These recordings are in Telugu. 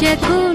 शकू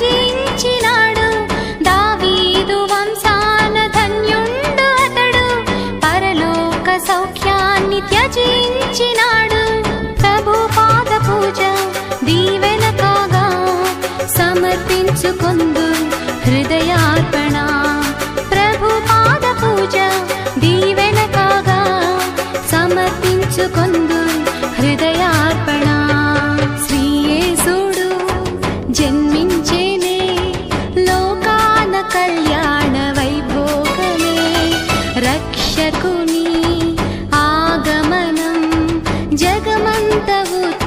జయించినాడు దావీదు వంశాల ధన్యుండు అతడు. పరలోక సౌఖ్యాన్ని త్యజించినాడు. ప్రభు పాద దీవెన కాగా సమర్పించుకొందు హృదయాత్ зовут